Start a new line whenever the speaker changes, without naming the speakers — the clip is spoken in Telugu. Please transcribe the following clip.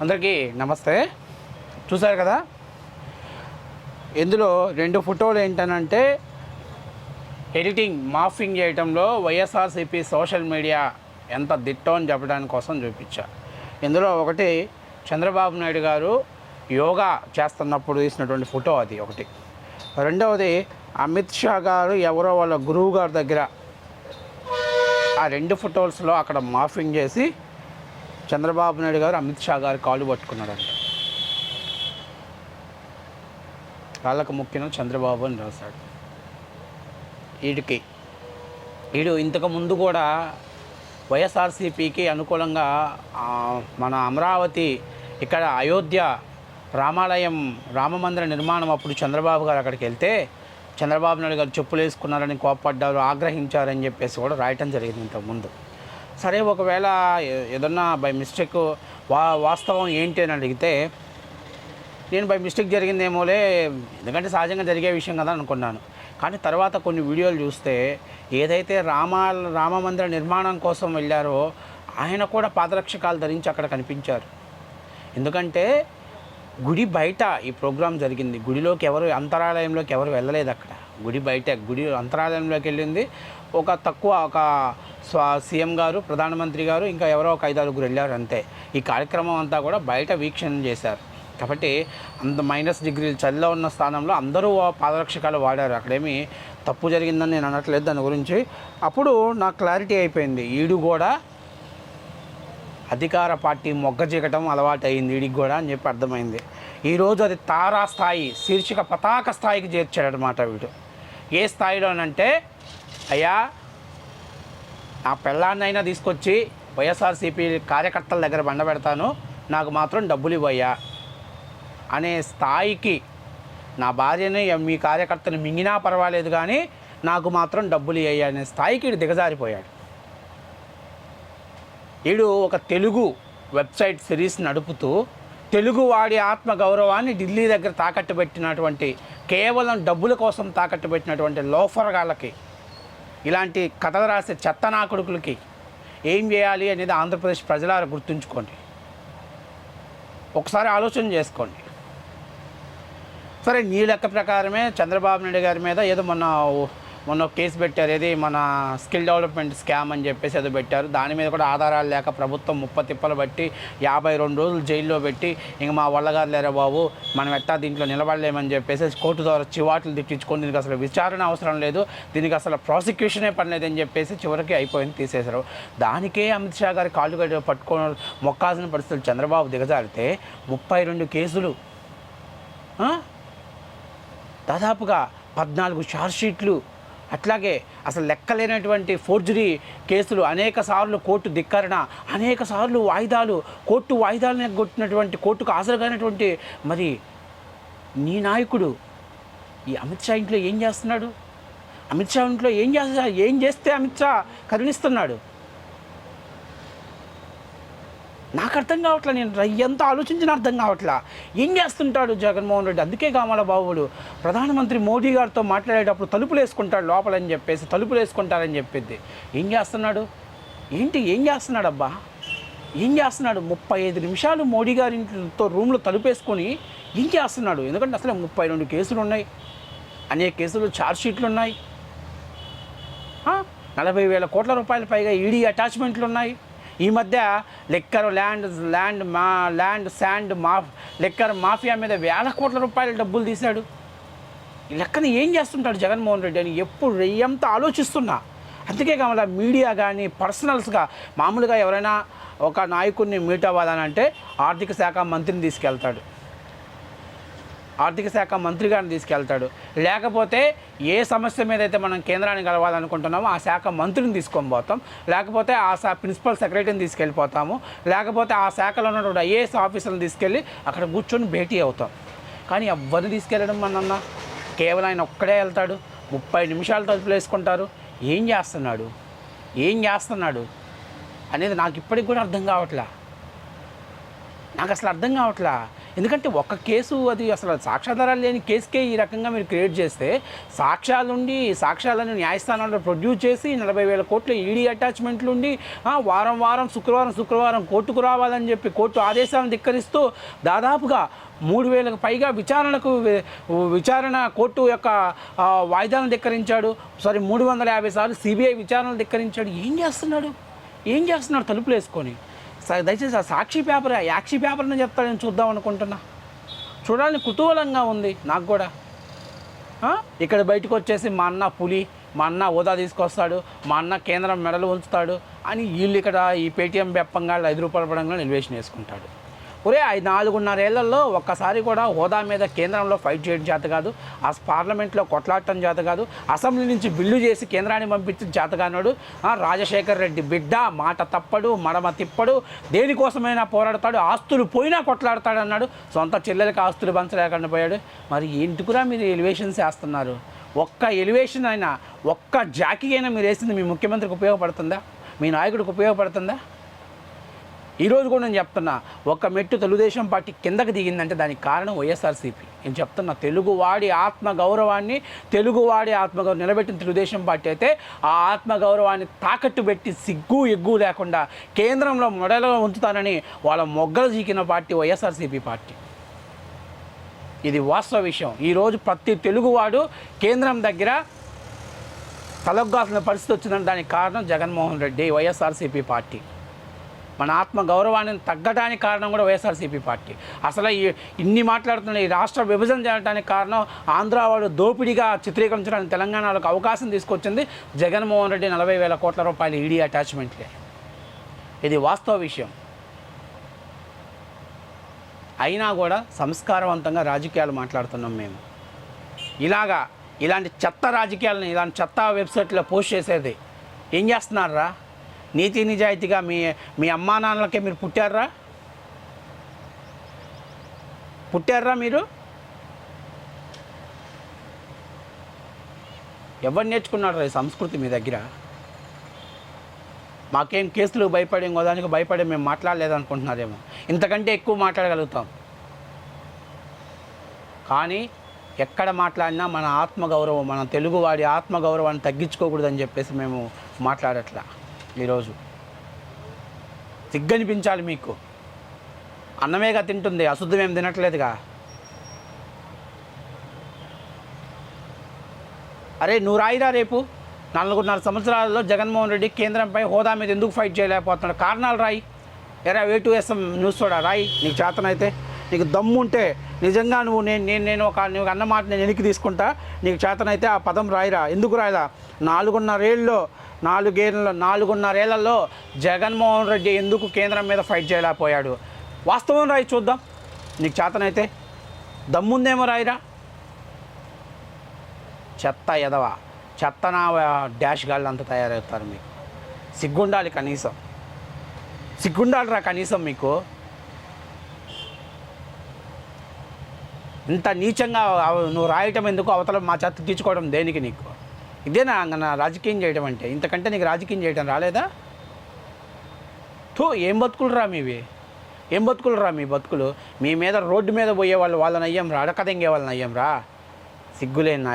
అందరికీ నమస్తే. చూసారు కదా? ఇందులో రెండు ఫోటోలు ఏంటనంటే ఎడిటింగ్ మాఫింగ్ చేయటంలో వైఎస్ఆర్సీపీ సోషల్ మీడియా ఎంత దిట్టో అని చెప్పడానికి కోసం చూపించా. ఇందులో ఒకటి చంద్రబాబు నాయుడు గారు యోగా చేస్తున్నప్పుడు తీసినటువంటి ఫోటో అది ఒకటి. రెండవది అమిత్ షా గారు ఎవరో వాళ్ళ గురువు గారి దగ్గర ఆ రెండు ఫొటోస్లో అక్కడ మాఫింగ్ చేసి చంద్రబాబు నాయుడు గారు అమిత్ షా గారు కాళ్ళు పట్టుకున్నాడంట కాళ్ళకు ముఖ్యం చంద్రబాబు అని రాశాడు. వీడికి వీడు ఇంతకు ముందు కూడా వైఎస్ఆర్సీపీకి అనుకూలంగా మన అమరావతి ఇక్కడ అయోధ్య రామాలయం రామమందిర నిర్మాణం అప్పుడు చంద్రబాబు గారు అక్కడికి వెళ్తే చంద్రబాబు నాయుడు గారు చెప్పులు వేసుకున్నారని కోప్పడ్డారు ఆగ్రహించారని చెప్పేసి కూడా రాయటం జరిగింది ఇంతకుముందు సరే ఒకవేళ ఏదన్నా బై మిస్టేక్ వా వాస్తవం ఏంటి అని అడిగితే నేను బై మిస్టేక్ జరిగిందేమోలే ఎందుకంటే సహజంగా జరిగే విషయం కదా అనుకున్నాను. కానీ తర్వాత కొన్ని వీడియోలు చూస్తే ఏదైతే రామ రామ మందిర నిర్మాణం కోసం వెళ్ళారో ఆయన కూడా పాదరక్షకాలు ధరించి అక్కడ కనిపించారు. ఎందుకంటే గుడి బయట ఈ ప్రోగ్రాం జరిగింది. గుడిలోకి ఎవరు అంతరాలయంలోకి ఎవరు వెళ్ళలేదు అక్కడ. గుడి బయట గుడి అంతరాలయంలోకి వెళ్ళింది. ఒక తక్కువ ఒక స్వా సీఎం గారు ప్రధానమంత్రి గారు ఇంకా ఎవరో ఒక ఐదారుగురు వెళ్ళారు అంతే. ఈ కార్యక్రమం అంతా కూడా బయట వీక్షణ చేశారు. కాబట్టి అంత మైనస్ డిగ్రీలు చలిలో ఉన్న స్థానంలో అందరూ పాదరక్షకాలు వాడారు. అక్కడేమి తప్పు జరిగిందని నేను అనట్లేదు దాని గురించి. అప్పుడు నాకు క్లారిటీ అయిపోయింది. ఈడు కూడా అధికార పార్టీ మొగ్గ చీకటం అలవాటు అయింది వీడికి కూడా అని చెప్పి అర్థమైంది. ఈరోజు అది తారా స్థాయి శీర్షిక పతాక స్థాయికి చేర్చాడనమాట వీడు. ఏ స్థాయిలోనంటే అయ్యా నా పెళ్ళాన్నైనా తీసుకొచ్చి వైఎస్ఆర్సీపీ కార్యకర్తల దగ్గర బండ పెడతాను నాకు మాత్రం డబ్బులు ఇవ్వయ్యా అనే స్థాయికి నా భార్యని మీ కార్యకర్తను మింగినా పర్వాలేదు కానీ నాకు మాత్రం డబ్బులు ఇవ్వయ్యా అనే స్థాయికి వీడు దిగజారిపోయాడు. ఈడు ఒక తెలుగు వెబ్సైట్ సిరీస్ నడుపుతూ తెలుగు వాడి ఆత్మ గౌరవాన్ని ఢిల్లీ దగ్గర తాకట్టు పెట్టినటువంటి కేవలం డబ్బుల కోసం తాకట్టు పెట్టినటువంటి లోఫర్గాళ్ళకి ఇలాంటి కథలు రాసే చెత్తనాకుడుకులకి ఏం చేయాలి అనేది ఆంధ్రప్రదేశ్ ప్రజలారా గుర్తుంచుకోండి. ఒకసారి ఆలోచన చేసుకోండి. సరే నీ లెక్క ప్రకారమే చంద్రబాబు నాయుడు గారి మీద ఏదో మొన్న మొన్న కేసు పెట్టారు. ఏది మన స్కిల్ డెవలప్మెంట్ స్కామ్ అని చెప్పేసి ఏదో పెట్టారు. దాని మీద కూడా ఆధారాలు లేక ప్రభుత్వం ముప్ప తిప్పలు బట్టి యాభై రెండు రోజులు జైల్లో పెట్టి ఇంక మా వల్లగారు లేరా బాబు మనం ఎట్టా దీంట్లో నిలబడలేమని చెప్పేసి కోర్టు ద్వారా చివాట్లు తిట్టించుకొని దీనికి అసలు విచారణ అవసరం లేదు. దీనికి అసలు ప్రాసిక్యూషనే పనిలేదని చెప్పేసి చివరికి అయిపోయింది తీసేశారు. దానికే అమిత్ షా గారి కాళ్ళు గడ్డ పట్టుకొని మొక్కాల్సిన పరిస్థితులు చంద్రబాబు దిగజారితే ముప్పై రెండు కేసులు దాదాపుగా పద్నాలుగు ఛార్జ్షీట్లు అట్లాగే అసలు లెక్కలేనటువంటి ఫోర్జరీ కేసులు అనేక సార్లు కోర్టు ధిక్కరణ అనేక సార్లు వాయిదాలు కోర్టు వాయిదాలను ఎగ్గొట్టినటువంటి కోర్టుకు హాజరుగానటువంటి మరి నీ నాయకుడు ఈ అమిత్ షా ఇంట్లో ఏం చేస్తున్నాడు? అమిత్ షా ఇంట్లో ఏం చేస్తా ఏం చేస్తే అమిత్ షా కరుణిస్తున్నాడు? నాకు అర్థం కావట్లే నేను ఎంత ఆలోచించిన అర్థం కావట్లా. ఏం చేస్తుంటాడు జగన్మోహన్ రెడ్డి? అందుకే కామాల బాబుడు ప్రధానమంత్రి మోడీ గారితో మాట్లాడేటప్పుడు తలుపులు వేసుకుంటాడు లోపలని చెప్పేసి తలుపులు వేసుకుంటారని చెప్పింది. ఏం చేస్తున్నాడు? ఏంటి? ఏం చేస్తున్నాడు అబ్బా ఏం చేస్తున్నాడు? ముప్పై ఐదు నిమిషాలు మోడీ గారి ఇంట్లో రూమ్లో తలుపేసుకొని ఏం చేస్తున్నాడు? ఎందుకంటే అసలు ముప్పై రెండు కేసులు ఉన్నాయి అనేక కేసులు ఛార్జ్షీట్లు ఉన్నాయి నలభై వేల కోట్ల రూపాయల పైగా ఈడీ అటాచ్మెంట్లు ఉన్నాయి ఈ మధ్య లెక్కర్ ల్యాండ్ ల్యాండ్ మా ల్యాండ్ శాండ్ మాఫ్ లెక్కర్ మాఫియా మీద వేల కోట్ల రూపాయల డబ్బులు తీశాడు ఈ లెక్కన ఏం చేస్తుంటాడు జగన్మోహన్ రెడ్డి అని ఎప్పుడు ఎంత ఆలోచిస్తున్నా. అందుకే కావాల మీడియా కానీ పర్సనల్స్గా మామూలుగా ఎవరైనా ఒక నాయకుడిని మీట్ అవ్వాలని అంటే ఆర్థిక శాఖ మంత్రిని తీసుకెళ్తాడు. ఆర్థిక శాఖ మంత్రి గారిని తీసుకెళ్తాడు. లేకపోతే ఏ సమస్య మీద అయితే మనం కేంద్రాన్ని కలవాలనుకుంటున్నామో ఆ శాఖ మంత్రిని తీసుకొని పోతాం. లేకపోతే ఆ శా ప్రిన్సిపల్ సెక్రటరీని తీసుకెళ్ళిపోతాము. లేకపోతే ఆ శాఖలో ఉన్నటువంటి ఐఏఎస్ ఆఫీసర్ని తీసుకెళ్ళి అక్కడ కూర్చొని భేటీ అవుతాం. కానీ ఎవరిని తీసుకెళ్ళడం మనన్న? కేవలం ఆయన ఒక్కడే వెళ్తాడు. ముప్పై నిమిషాలు తలుపులు వేసుకుంటారు. ఏం చేస్తున్నాడు? ఏం చేస్తున్నాడు? అనేది నాకు ఇప్పటికి కూడా అర్థం కావట్లా? నాకు అసలు అర్థం కావట్లా? ఎందుకంటే ఒక కేసు అది అసలు సాక్ష్యాధారాలు లేని కేసుకే ఈ రకంగా మీరు క్రియేట్ చేస్తే సాక్ష్యాలుండి సాక్ష్యాలను న్యాయస్థానాల్లో ప్రొడ్యూస్ చేసి నలభై వేల కోట్ల ఈడీ అటాచ్మెంట్లు ఉండి వారం వారం శుక్రవారం శుక్రవారం కోర్టుకు రావాలని చెప్పి కోర్టు ఆదేశాలను ధిక్కరిస్తూ దాదాపుగా మూడు వేలకు పైగా విచారణకు విచారణ కోర్టు యొక్క వాయిదాలను ధిక్కరించాడు. సారీ మూడు వందల యాభై సార్లు సిబిఐ విచారణలు ధిక్కరించాడు. ఏం చేస్తున్నాడు? ఏం చేస్తున్నాడు? తలుపులు వేసుకొని దయచేసి ఆ సాక్షి పేపర్ యాక్షి పేపర్ని నేను చూద్దాం అనుకుంటున్నా. చూడాలని కుతూహలంగా ఉంది నాకు కూడా. ఇక్కడ బయటకు వచ్చేసి మా అన్న పులి మా అన్న హోదా తీసుకొస్తాడు మా అన్న కేంద్రం మెడలు ఉంచుతాడు అని వీళ్ళు ఇక్కడ ఈ పేటీఎం బెప్పంగా ఐదు రూపాయల పడంగా నిల్వేషన్ వేసుకుంటాడు. ఒరే ఐదు నాలుగున్నరేళ్ళలో ఒక్కసారి కూడా హోదా మీద కేంద్రంలో ఫైట్ చేయడం చేత కాదు ఆ పార్లమెంట్లో కొట్లాడటం చేత కాదు అసెంబ్లీ నుంచి బిల్లు చేసి కేంద్రాన్ని పంపించిన చేత కానాడు రాజశేఖర్ రెడ్డి బిడ్డ మాట తప్పడు మడమ తిప్పడు దేనికోసమైనా పోరాడతాడు ఆస్తులు పోయినా కొట్లాడతాడు అన్నాడు సొంత చెల్లెలకి ఆస్తులు పంచలేకుండా పోయాడు. మరి ఎందుకురా మీరు ఎలివేషన్స్ వేస్తున్నారు? ఒక్క ఎలివేషన్ అయినా ఒక్క జాకీ అయినా మీరు వేసింది మీ ముఖ్యమంత్రికి ఉపయోగపడుతుందా? మీ నాయకుడికి ఉపయోగపడుతుందా? ఈరోజు కూడా నేను చెప్తున్నా ఒక మెట్టు తెలుగుదేశం పార్టీ కిందకి దిగిందంటే దానికి కారణం వైఎస్ఆర్సీపీ. నేను చెప్తున్నా తెలుగువాడి ఆత్మ గౌరవాన్ని తెలుగువాడి ఆత్మగౌరవం నిలబెట్టిన తెలుగుదేశం పార్టీ అయితే ఆ ఆత్మ గౌరవాన్ని తాకట్టు పెట్టి సిగ్గు ఎగ్గు లేకుండా కేంద్రంలో మొడలుగా ఉంచుతానని వాళ్ళ మొగ్గలు జీకిన పార్టీ వైఎస్ఆర్సీపీ పార్టీ. ఇది వాస్తవ విషయం. ఈరోజు ప్రతి తెలుగువాడు కేంద్రం దగ్గర తలగ్గాల్సిన పరిస్థితి వచ్చిందని దానికి కారణం జగన్మోహన్ రెడ్డి వైఎస్ఆర్సీపీ పార్టీ. మన ఆత్మ గౌరవాన్ని తగ్గడానికి కారణం కూడా వైఎస్ఆర్సీపీ పార్టీ. అసలు ఈ ఇన్ని మాట్లాడుతున్న ఈ రాష్ట్ర విభజన జరగడానికి కారణం ఆంధ్ర వాళ్ళు దోపిడీగా చిత్రీకరించడానికి తెలంగాణలోకి అవకాశం తీసుకొచ్చింది జగన్మోహన్ రెడ్డి నలభై వేల కోట్ల రూపాయల ఈడీ అటాచ్మెంట్లే. ఇది వాస్తవ విషయం. అయినా కూడా సంస్కారవంతంగా రాజకీయాలు మాట్లాడుతున్నాం మేము. ఇలాగా ఇలాంటి చెత్త రాజకీయాలను ఇలాంటి చెత్త వెబ్సైట్లో పోస్ట్ చేసేది ఏం చేస్తున్నారా? నీతి నిజాయితీగా మీ మీ అమ్మా నాన్నలకే మీరు పుట్టారా? పుట్టారా మీరు? ఎవరు నేర్చుకున్నారా ఈ సంస్కృతి మీ దగ్గర? మాకేం కేసులు భయపడి ఇంకోదానికి భయపడి మేము మాట్లాడలేదు అనుకుంటున్నారేమో ఇంతకంటే ఎక్కువ మాట్లాడగలుగుతాం. కానీ ఎక్కడ మాట్లాడినా మన ఆత్మగౌరవం మన తెలుగువాడి ఆత్మగౌరవాన్ని తగ్గించుకోకూడదని చెప్పేసి మేము మాట్లాడట్లా. ఈరోజు. సిగ్గనిపించాలి మీకు. అన్నమేగా తింటుంది అశుద్ధం ఏం తినట్లేదుగా. అరే నువ్వు రాయిరా రేపు? నాలుగున్నర సంవత్సరాలలో జగన్మోహన్ రెడ్డి కేంద్రంపై హోదా మీద ఎందుకు ఫైట్ చేయలేకపోతున్నాడు? కారణాలు రాయి. ఎరా వే టూ ఎస్ఎం న్యూస్ చూడా? రాయి నీకు చేతనైతే. నీకు దమ్ము ఉంటే నిజంగా నువ్వు నేను నేను నేను ఒక నువ్వు అన్న మాట నేను వెనక్కి తీసుకుంటా. నీకు చేతనైతే ఆ పదం రాయిరా. ఎందుకు రాయిరా? నాలుగున్నరేళ్ళలో నాలుగేళ్ళలో నాలుగున్నరేళ్ళలో జగన్మోహన్ రెడ్డి ఎందుకు కేంద్రం మీద ఫైట్ చేయలేకపోయాడు? వాస్తవం రాయి చూద్దాం. నీకు చేతనైతే. దమ్ముందేమో రాయిరా. చెత్త ఎదవ. చెత్త నా డాష్ గాళ్ళు అంతా తయారవుతారు మీకు. సిగ్గుండాలి కనీసం. సిగ్గుండాలిరా కనీసం మీకు. ఇంత నీచంగా నువ్వు రాయటం ఎందుకు? అవతల మా చెత్త తీర్చుకోవడం దేనికి నీకు? ఇదేనా నా రాజకీయం చేయడం అంటే? ఇంతకంటే నీకు రాజకీయం చేయడం రాలేదా? థూ ఏం బతుకులు రా మీవి? ఏం బతుకులు రా మీ బతుకులు? మీ మీద రోడ్డు మీద పోయే వాళ్ళు వాళ్ళని అయ్యం రా అడకదెంగే వాళ్ళని అయ్యం రా. సిగ్గులేని నా